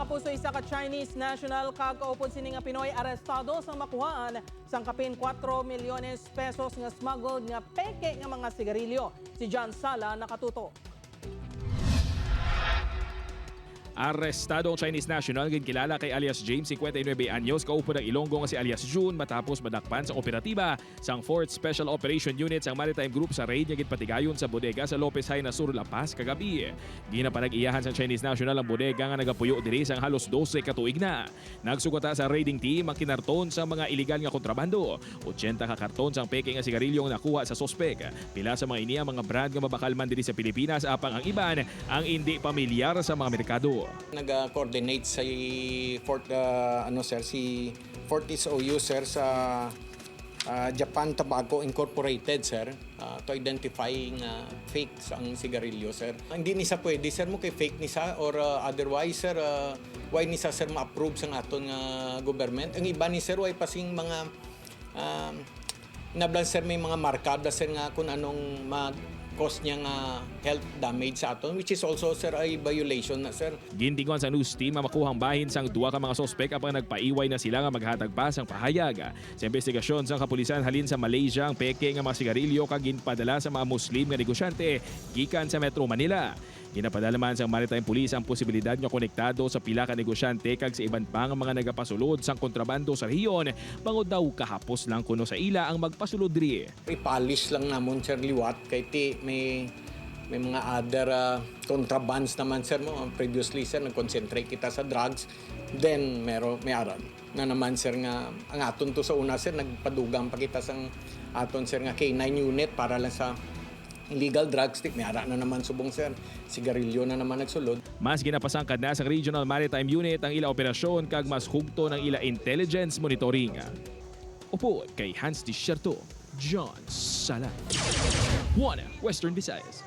kapuso isa ka Chinese national kagaupod sini nga Pinoy arestado sa makuhaan sang kapin 4 milyones pesos nga smuggled nga peke nga mga sigarilyo. Si John Sala nakatuto. Arestado ang Chinese national kilala kay alias James 59 anyos kaupo ng Ilonggo nga si alias June matapos madakpan sa operatiba sang 4th Special Operation Unit sang Maritime Group sa raid nga gitpatigayon sa bodega sa Lopez High na Sur La Paz kagabi. Ginapanag-iyahan sang Chinese national ang bodega nga nagapuyo diri sang halos 12 ka tuig na. Nagsugata sa raiding team ang kinarton sa mga iligal nga kontrabando. 80 ka karton sang peke nga sigarilyo nga nakuha sa sospek. Pila sa mga iniya mga brand nga mabakal man diri sa Pilipinas apang ang iban ang hindi pamilyar sa mga merkado. Nag-coordinate sa Fort uh, ano sir si Fortis OU sir sa uh, Japan Tobacco Incorporated sir uh, to identifying uh, fake ang sigarilyo sir. Hindi ni sa pwede sir mo kay fake ni sa or uh, otherwise sir uh, why ni sa sir ma-approve sang aton nga government. Ang iba ni sir why pasing mga um, nablan sir may mga markada sir nga kung anong mag cause niya nga health damage sa aton which is also sir ay violation na sir. Gintingon sa news team ang makuhang bahin sang duwa ka mga sospek apang nagpaiway na sila nga maghatag pa sang pahayag. Sa investigasyon sang kapulisan halin sa Malaysia ang peke nga mga sigarilyo kag ginpadala sa mga Muslim nga negosyante gikan sa Metro Manila. Ginapadala man sang Maritime Police ang posibilidad nga konektado sa pila ka negosyante kag sa iban pa nga mga nagapasulod sang kontrabando sa rehiyon bangod daw kahapos lang kuno sa ila ang magpasulod diri. I-polish lang namon sir liwat kay ti may may mga other uh, contrabands naman sir mo previously sir nag-concentrate kita sa drugs. Then mero may aran na naman sir nga ang aton to sa una sir nagpadugang pa kita sang aton sir nga K9 unit para lang sa illegal drugs. Stick may ara na naman subong sir. Sigarilyo na naman nagsulod. Mas ginapasangkad na sa Regional Maritime Unit ang ila operasyon kag mas hugto ng ila intelligence monitoring. Upo kay Hans Disherto, John Sala. One Western Visayas.